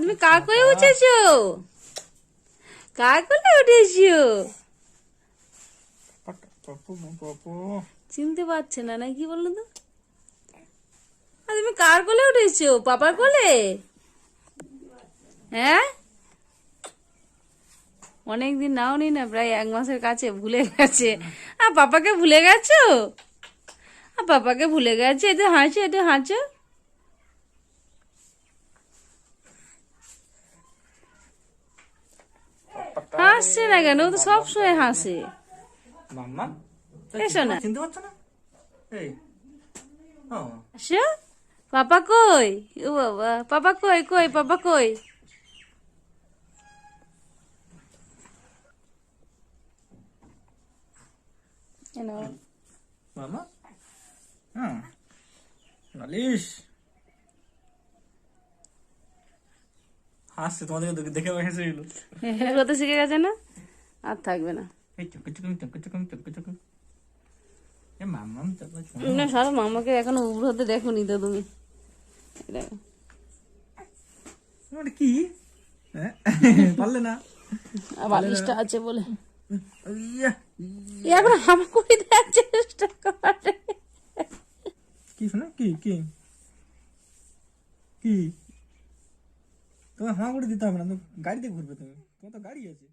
তুমি কার করে উঠেছো? কার করে উঠেছো? চিনতে পারছে না না কি বলল তো? তুমি কার কোলে উঠেছো? পাপার কোলে? হ্যাঁ? অনেকদিন নাও নি না প্রায় এক মাসের কাছে ভুলে গেছে। আর পাপাকে ভুলে গেছো? আর পাপাকে ভুলে গেছে? এতে হাঁচো এতে হাঁচো হাসছে না কেন? ও তো সবসময় হাসে। মাম্মা? এসো না। চিনতে পারছ না? এই। আসো। পাপা কই? ও বাবা পাপা কই কই পাপা কই? মামা হ্যাঁ। নালিশ। হাসছে তোমাদেরকে দেখে- হেসে গেল কথা শিখে গেছে না? আর থাকবে না। এই চুকু চুকুম চুকু চুকুম চুকু চুকু এ মাম্মাম চুকু চুকু না সারা মামাকে এখনও উবর হতে দেখো নি তো তুমি। দেখো। কি? পারলে না? বালিশটা আছে বলে। ইয়া, এ এখন হামা করে দেওয়ার চেষ্টা করে। কি শোনা? কি কি? কি? তোমার হাঁ করে দিতে হবে না গাড়িতে ঘুরবে তুমি। তোমার তো গাড়ি আছে।